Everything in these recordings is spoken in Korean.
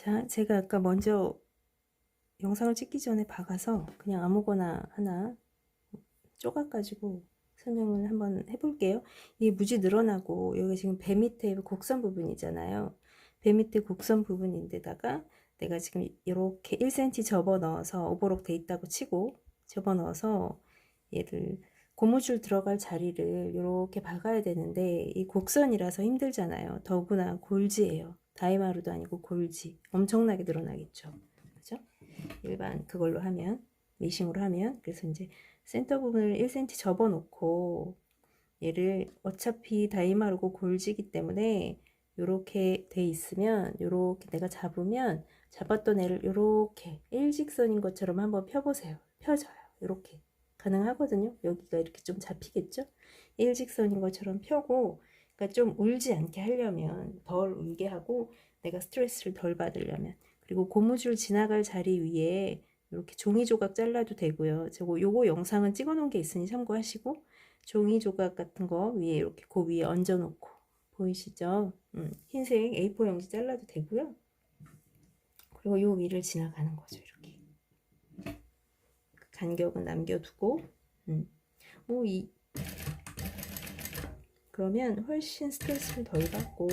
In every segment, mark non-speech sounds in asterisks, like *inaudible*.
자, 제가 아까 먼저 영상을 찍기 전에 박아서 그냥 아무거나 하나 쪼가가지고 설명을 한번 해볼게요. 이게 무지 늘어나고 여기 지금 배 밑에 곡선 부분이잖아요. 배 밑에 곡선 부분인데다가 내가 지금 이렇게 1cm 접어 넣어서 오버록 돼 있다고 치고 접어 넣어서 얘를 고무줄 들어갈 자리를 이렇게 박아야 되는데 이 곡선이라서 힘들잖아요. 더구나 골지예요. 다이마루도 아니고 골지. 엄청나게 늘어나겠죠. 그죠? 일반 그걸로 하면 미싱으로 하면 그래서 이제 센터 부분을 1cm 접어 놓고 얘를 어차피 다이마루고 골지기 때문에 요렇게 돼 있으면 요렇게 내가 잡으면 잡았던 애를 요렇게 일직선인 것처럼 한번 펴보세요. 펴져요. 요렇게 가능하거든요. 여기가 이렇게 좀 잡히겠죠? 일직선인 것처럼 펴고 그러니까 좀 울지 않게 하려면 덜 울게 하고 내가 스트레스를 덜 받으려면 그리고 고무줄 지나갈 자리 위에 이렇게 종이 조각 잘라도 되고요. 저거 요거 영상은 찍어 놓은 게 있으니 참고하시고 종이 조각 같은 거 위에 이렇게 그 위에 얹어 놓고 보이시죠? 음, 흰색 A4 용지 잘라도 되고요. 그리고 요 위를 지나가는 거죠. 이렇게 간격은 남겨두고 음, 뭐이 그러면 훨씬 스트레스를 덜 받고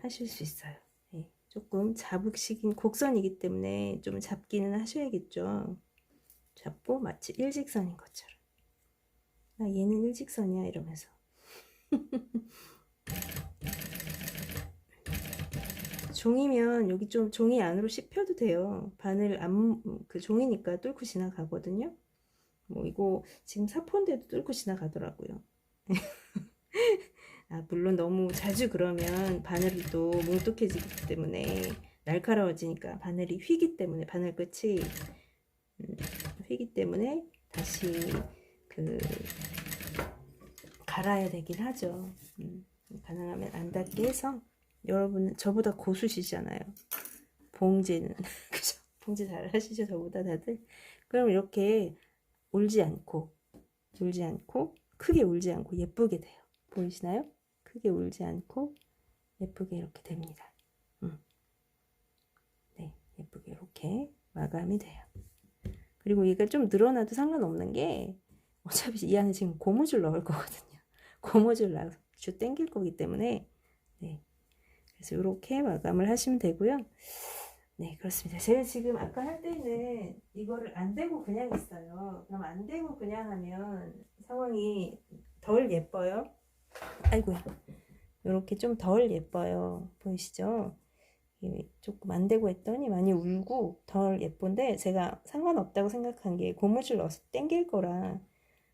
하실 수 있어요. 예, 조금 자북식인 곡선이기 때문에 좀 잡기는 하셔야겠죠. 잡고 마치 일직선인 것처럼. 나 얘는 일직선이야 이러면서. *laughs* 종이면 여기 좀 종이 안으로 씹혀도 돼요. 바늘 안 그 종이니까 뚫고 지나가거든요. 뭐 이거 지금 사포인데도 뚫고 지나가더라고요. *laughs* 아, 물론 너무 자주 그러면 바늘이 또 뭉툭해지기 때문에 날카로워지니까 바늘이 휘기 때문에 바늘 끝이 음, 휘기 때문에 다시 그 갈아야 되긴 하죠. 음, 가능하면 안 닿게 해서 여러분은 저보다 고수시잖아요. 봉제는 *laughs* 그죠? 봉제 잘 하시죠 저보다 다들. 그럼 이렇게 울지 않고 울지 않고 크게 울지 않고 예쁘게 돼요. 보이시나요? 크게 울지 않고 예쁘게 이렇게 됩니다. 음. 네, 예쁘게 이렇게 마감이 돼요. 그리고 얘가 좀 늘어나도 상관없는 게 어차피 이 안에 지금 고무줄 넣을 거거든요. *laughs* 고무줄 넣어서 주 땡길 거기 때문에 네. 그래서 이렇게 마감을 하시면 되고요. 네, 그렇습니다. 제가 지금 아까 할 때는 이거를 안 대고 그냥 했어요. 그럼 안 대고 그냥 하면 상황이 덜 예뻐요. 아이고야. 이렇게 좀 덜 예뻐요. 보이시죠? 조금 안 되고 했더니 많이 울고 덜 예쁜데 제가 상관없다고 생각한 게 고무줄 넣어서 땡길 거라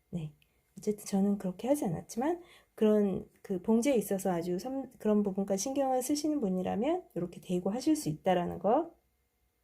네 어쨌든 저는 그렇게 하지 않았지만 그런 그 봉제에 있어서 아주 섬, 그런 부분까지 신경을 쓰시는 분이라면 이렇게 대고 하실 수 있다라는 거